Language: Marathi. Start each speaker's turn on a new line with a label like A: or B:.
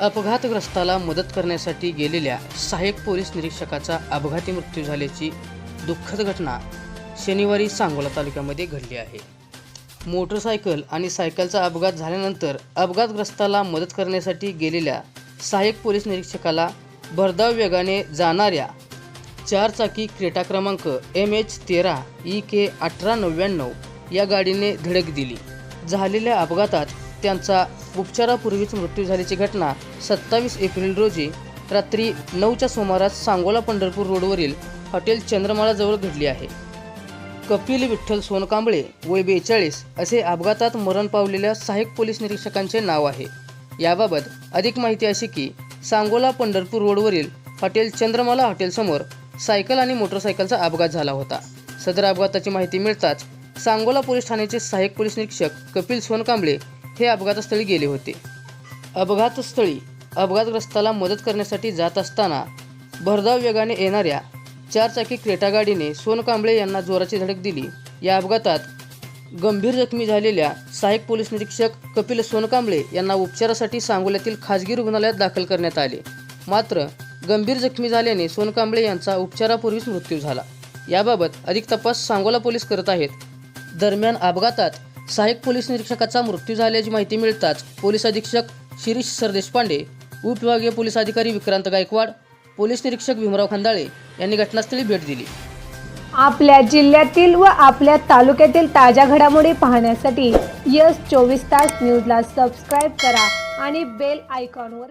A: अपघातग्रस्ताला मदत करण्यासाठी गेलेल्या सहाय्यक पोलीस निरीक्षकाचा अपघाती मृत्यू झाल्याची दुःखद घटना शनिवारी सांगोला तालुक्यामध्ये घडली आहे. मोटरसायकल आणि सायकलचा अपघात झाल्यानंतर अपघातग्रस्ताला मदत करण्यासाठी गेलेल्या सहाय्यक पोलीस निरीक्षकाला भरधाव वेगाने जाणाऱ्या चारचाकी क्रेटा क्रमांक एम एच तेरा ई के अठरा नव्याण्णव या गाडीने धडक दिली. झालेल्या अपघातात त्यांचा उपचारापूर्वीच मृत्यू झाल्याची घटना सत्तावीस एप्रिल रोजी रात्री नऊच्या सुमारास सांगोला पंढरपूर रोडवरील हॉटेल चंद्रमाळाजवळ घडली आहे. कपिल विठ्ठल सोनकांबळे वय बेचाळीस असे अपघातात मरण पावलेल्या सहाय्यक पोलीस निरीक्षकांचे नाव आहे. याबाबत अधिक माहिती अशी की सांगोला पंढरपूर रोडवरील हॉटेल चंद्रमाला हॉटेलसमोर सायकल आणि मोटरसायकलचा अपघात झाला होता. सदर अपघाताची माहिती मिळताच सांगोला पोलीस ठाण्याचे सहाय्यक पोलीस निरीक्षक कपिल सोनकांबळे हे अपघातस्थळी गेले होते. अपघातस्थळी अपघातग्रस्ताला मदत करण्यासाठी जात असताना भरधाव वेगाने येणाऱ्या चारचाकी क्रेटा गाडीने सोनकांबळे यांना जोराची धडक दिली. या अपघातात गंभीर जखमी झालेल्या सहाय्यक पोलीस निरीक्षक कपिल सोनकांबळे यांना उपचारासाठी सांगोल्यातील खाजगी रुग्णालयात दाखल करण्यात आले. मात्र गंभीर जखमी झाल्याने सोनकांबळे यांचा उपचारापूर्वीच मृत्यू झाला. याबाबत अधिक तपास सांगोला पोलीस करत आहेत. दरम्यान अपघातात सहाय्यक पोलीस निरीक्षकाचा मृत्यू झाल्याची माहिती मिळताच पोलीस अधीक्षक शिरीष सरदेशपांडे उपविभागीय पोलीस अधिकारी विक्रांत गायकवाड पोलीस निरीक्षक भीमराव खंदाळे यांनी घटनास्थळी भेट दिली.
B: आपल्या जिल्ह्यातील व आपल्या तालुक्यातील ताज्या घडामोडी पाहण्यासाठी यस चोवीस तास न्यूजला सबस्क्राईब करा आणि बेल आयकॉनवर